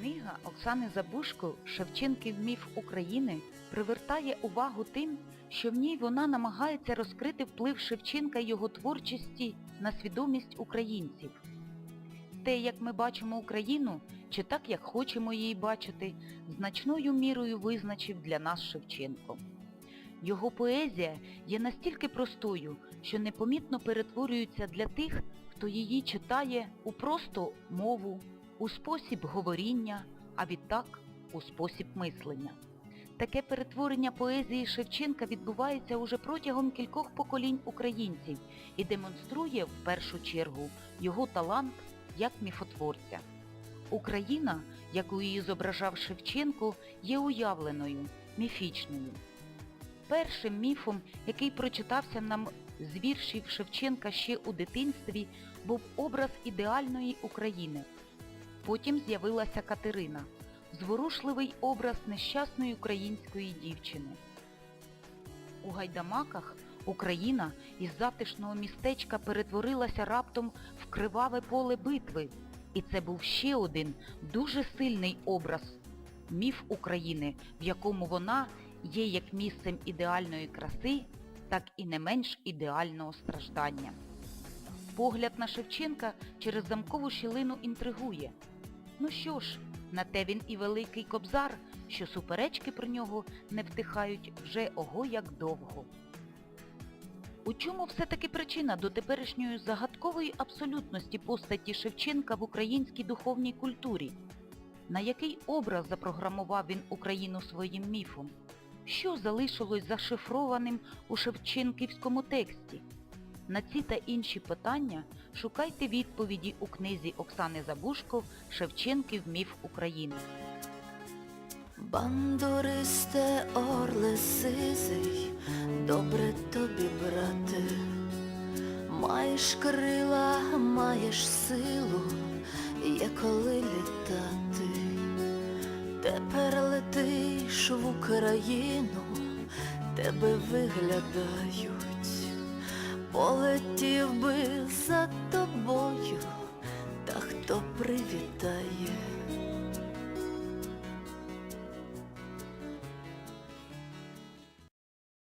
Книга Оксани Забушко Шевченків міф України привертає увагу тим, що в ній вона намагається розкрити вплив Шевченка й його творчості на свідомість українців. Те, як ми бачимо Україну, чи так, як хочемо її бачити, значною мірою визначив для нас Шевченко. Його поезія є настільки простою, що непомітно перетворюється для тих, хто її читає у просто мову, у спосіб говоріння, а відтак у спосіб мислення. Таке перетворення поезії Шевченка відбувається уже протягом кількох поколінь українців і демонструє в першу чергу його талант як міфотворця. Україна, яку її зображав Шевченко, є уявленою, міфічною. Першим міфом, який прочитався нам з віршів Шевченка ще у дитинстві, був образ ідеальної України. Потім з'явилася Катерина, зворушливий образ нещасної української дівчини. У гайдамаках Україна із затишного містечка перетворилася раптом в криваве поле битви. І це був ще один дуже сильний образ міф України, в якому вона є як місцем ідеальної краси, так і не менш ідеального страждання. Погляд на Шевченка через замкову щілину інтригує. Ну що ж, на те він і великий кобзар, що суперечки про нього не втихають вже ого як довго. У чому все-таки причина до теперішньої загадкової абсолютності постаті Шевченка в українській духовній культурі? На який образ запрограмував він Україну своїм міфом? Що залишилось зашифрованим у Шевченківському тексті? На ці та інші питання шукайте відповіді у книзі Оксани Забушко «Шевченків міф України». Бандуристе орле сизий, добре тобі, брате, маєш крила, маєш силу, є коли літати. Тепер летиш в Україну, тебе виглядають, полетів би за тобою, та хто привітає.